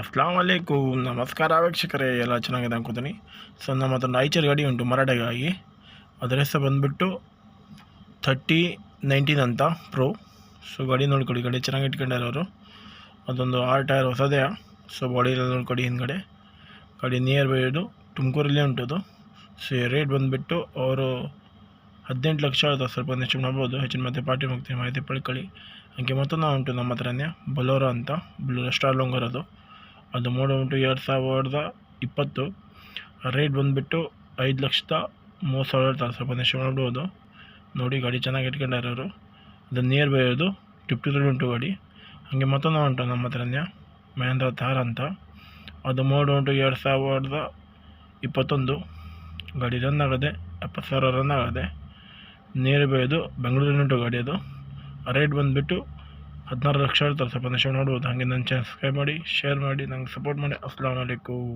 ಅಸ್ಲಾಂ ವಲೈಕುಮ್ ನಮಸ್ಕಾರ ವೀಕ್ಷಕರೇ, ಎಲ್ಲ ಚೆನ್ನಾಗಿದೆ ಅನ್ಕೋತೀನಿ. ಸೊ ನಮ್ಮ ಹತ್ರ ನೈಚರ್ ಗಾಡಿ ಉಂಟು, ಮರಾಠಗಾಗಿ. ಅದರ ಹೆಸರು ಬಂದುಬಿಟ್ಟು ಥರ್ಟಿ ನೈನ್ಟೀನ್ ಅಂತ ಪ್ರೋ ಸೊ, ಗಾಡಿ ನೋಡ್ಕೊಳ್ಳಿ, ಗಾಡಿ ಚೆನ್ನಾಗಿ ಇಟ್ಕೊಂಡಿರೋರು ಅದೊಂದು ಆರ್ ಟೈರ್ ಹೊಸದೇ. ಸೊ, ಬಾಡಿ ಎಲ್ಲ ನೋಡ್ಕೊಳ್ಳಿ ಹಿಂದ್ಗಡೆ. ಗಾಡಿ ನಿಯರ್ ಬೈ ಇದು, ತುಮಕೂರಲ್ಲೇ ಉಂಟದು ಸೊ ರೇಟ್ ಬಂದುಬಿಟ್ಟು ಅವರು ಹದಿನೆಂಟು ಲಕ್ಷ ಆಯಿತು ಸ್ವಲ್ಪ ಹೆಚ್ಚು ಮಾಡ್ಬೋದು ಹೆಚ್ಚಿನ ಮತ್ತೆ ಪಾರ್ಟಿ ಹೋಗ್ತೀನಿ ಮಾಹಿತಿ ಪಡ್ಕೊಳ್ಳಿ. ಹಂಗೆ ಮತ್ತೊಂದು ಉಂಟು ನಮ್ಮ ಹತ್ರನೇ ಬಲೋರ ಅಂತ ಬ್ಲೂ ಸ್ಟಾರ್ ಲೋಂಗರ್ ಅದು. ಅದು ಉಂಟು ಎರಡು ಸಾವಿರದ ಇಪ್ಪತ್ತು. ರೇಟ್ ಬಂದುಬಿಟ್ಟು ಐದು ಲಕ್ಷದ ಮೂವತ್ತು ಸಾವಿರ ಇರ್ತಾರೆ ಸ್ವಲ್ಪ ನೆಕ್ಸ್ಟ್ ಮಾಡ್ಬೋದು ನೋಡಿ, ಗಾಡಿ ಚೆನ್ನಾಗಿ ಇಟ್ಕೊಂಡಿರೋರು ಅದು ನಿಯರ್ ಬೈ ಅದು ತ್ರೀ ಉಂಟು ಗಾಡಿ. ಹಾಗೆ ಮತ್ತೊಂದು ಉಂಟು ನಮ್ಮ ಹತ್ರನೇ, ಮಹೇಂದ್ರ ಥಾರ್ ಅಂತ. ಅದು ಮೋಡ ಉಂಟು ಎರಡು ಸಾವಿರದ ಇಪ್ಪತ್ತೊಂದು ಗಾಡಿ ರನ್ ಆಗದೆ, ಎಪ್ಪತ್ತು ಸಾವಿರ ರನ್ ಆಗದೆ ನಿಯರ್ ಬೈ ಬೆಂಗಳೂರಿನ ಉಂಟು ಗಾಡಿ ಅದು. ರೇಟ್ ಬಂದುಬಿಟ್ಟು ಹದಿನಾರು ಲಕ್ಷ ಇರ್ತಾರೆ ಸ್ವಲ್ಪ ನೋಡ್ಬೋದು ಹಾಗೆ ನನ್ನ ಚಾನಲ್ ಸಬ್ಸ್ಕ್ರೈಬ್ ಮಾಡಿ ಶೇರ್ ಮಾಡಿ, ನಂಗೆ ಸಪೋರ್ಟ್ ಮಾಡಿ. ಅಸ್ಲಾಂ ವಲೈಕುಮ್